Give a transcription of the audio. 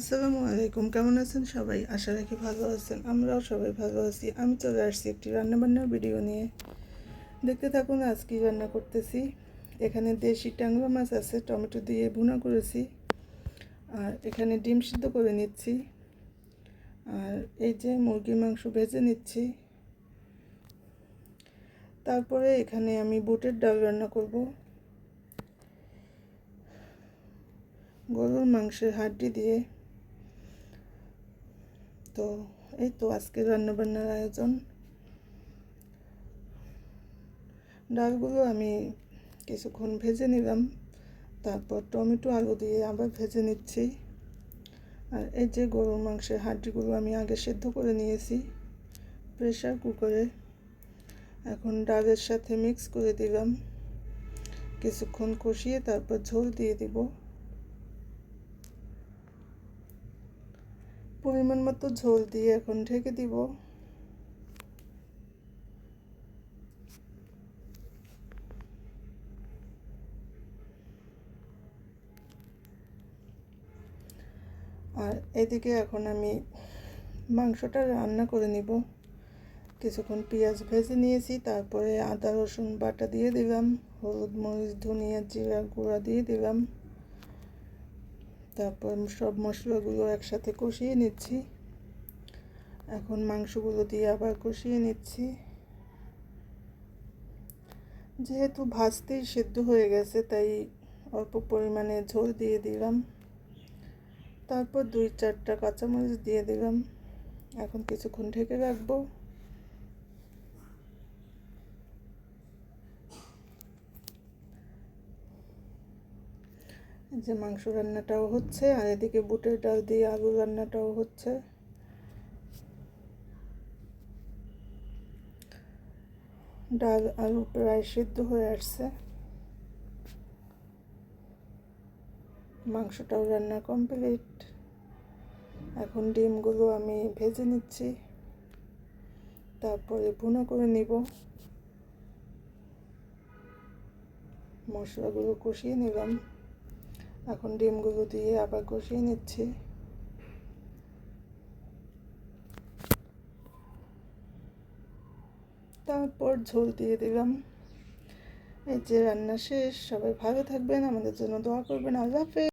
আসসালামু আলাইকুম, কেমন আছেন সবাই? আশা রাখি ভালো আছেন, আমরাও সবাই ভালো আছি। আমি চলে আসছি একটি রান্নাবান্নার ভিডিও নিয়ে। দেখতে থাকুন আজ কি রান্না করতেছি। এখানে দেশি ট্যাংরা মাছ আছে, টমেটো দিয়ে ভুনা করেছি। আর এখানে ডিম সিদ্ধ করে নিচ্ছি। আর এই যে মুরগির মাংস ভেজে নিচ্ছি। তারপরে এখানে আমি বুটের ডাল রান্না করব। গরুর মাংসের হাড্ডি দিয়ে। তো এই তো আজকে রান্নাবান্নার আয়োজন। ডালগুলো আমি কিছুক্ষণ ভেজে নিলাম, তারপর টমেটো আলু দিয়ে আবার ভেজে নিচ্ছি। আর এই যে গরুর মাংসের হাড্ডিগুলো আমি আগে সেদ্ধ করে নিয়েছি প্রেশার কুকারে। এখন ডালের সাথে মিক্স করে দিলাম। কিছুক্ষণ কষিয়ে তারপর ঝোল দিয়ে দিব। পরিমাণ মতো ঝোল দিয়ে এখন ঢেকে দিব। আর এদিকে এখন আমি মাংসটা রান্না করে নিব। কিছুক্ষণ পেঁয়াজ ভেজে নিয়েছি, তারপরে আদা রসুন বাটা দিয়ে দিলাম, হলুদ মরিচ, ধনিয়া জিরা গুঁড়া দিয়ে দিলাম। তারপর সব মশলাগুলো একসাথে কষিয়ে নিচ্ছি। এখন মাংসগুলো দিয়ে আবার কষিয়ে নিচ্ছি। যেহেতু ভাজতেই সেদ্ধ হয়ে গেছে, তাই অল্প পরিমাণে ঝোল দিয়ে দিলাম। তারপর দুই চারটা কাঁচামরিচ দিয়ে দিলাম। এখন কিছুক্ষণ ঢেকে রাখব। যে মাংস রান্নাটাও হচ্ছে, আর এদিকে বুটের ডাল দিয়ে আলু রান্নাটাও হচ্ছে। ডাল, আলু প্রায় সিদ্ধ হয়ে আসছে। মাংসটাও রান্না কমপ্লিট। এখন ডিমগুলো আমি ভেজে নিচ্ছি। তারপরে ভুনা করে নিব। মশলাগুলো কষিয়ে নিলাম। এখন ডিমগুলো দিয়ে আবার কষিয়ে নিচ্ছি। তারপর ঝোল দিয়ে দিলাম। এই যে রান্না শেষ, সবাই ভালো থাকবেন, আমাদের জন্য দোয়া করবেন, আল্লাহ হাফেজ।